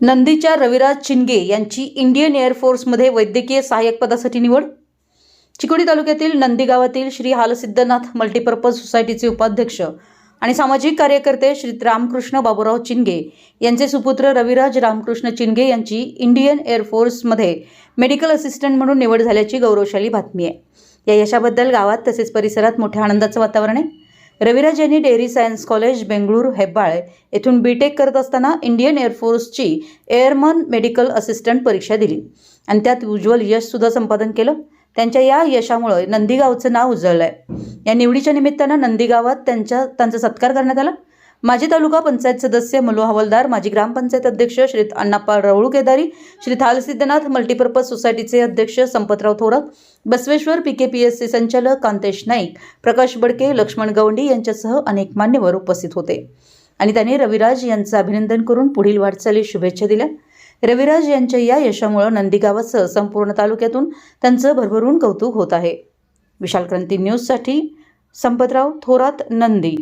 नंदीच्या रविराज चिनगे यांची इंडियन एअरफोर्समध्ये वैद्यकीय सहाय्यक पदासाठी निवड? चिकोडी तालुक्यातील नंदी गावातील श्री हालसिद्धनाथ मल्टीपर्पज सोसायटीचे उपाध्यक्ष आणि सामाजिक कार्यकर्ते श्री रामकृष्ण बाबूराव चिनगे यांचे सुपुत्र रविराज रामकृष्ण चिनगे यांची इंडियन एअरफोर्समध्ये मेडिकल असिस्टंट म्हणून निवड झाल्याची गौरवशाली बातमी आहे. या यशाबद्दल गावात तसेच परिसरात मोठ्या आनंदाचं वातावरण आहे. रविराज यांनी dairy science college Bengaluru Hebbal येथून बीटेक करत असताना इंडियन एअरफोर्सची एअरमन मेडिकल असिस्टंट परीक्षा दिली. आणि त्यात उज्ज्वल यशसुद्धा संपादन केलं. त्यांच्या या यशामुळे नंदीगावचं नाव उजळलं आहे या निवडीच्या निमित्तानं नंदीगावात त्यांच्या त्यांचा सत्कार करण्यात आला. माजी तालुका पंचायत सदस्य मलो हवालदार माजी ग्रामपंचायत अध्यक्ष श्री अण्णाप्पा रवळू केदारी श्री थालसिद्धनाथ मल्टीपर्पज सोसायटीचे अध्यक्ष Sampatrao Thorat Basaveshwar P K P S C संचालक कांतेश नाईक प्रकाश बडके लक्ष्मण गवंडी यांच्यासह अनेक मान्यवर उपस्थित होते. आणि त्यांनी रविराज यांचं अभिनंदन करून पुढील वाटचाली शुभेच्छा दिल्या. रविराज यांच्या या यशामुळे नंदीगावासह संपूर्ण तालुक्यातून त्यांचं भरभरून कौतुक होत आहे. विशाल क्रांती न्यूजसाठी संपतराव थोरात नंदी.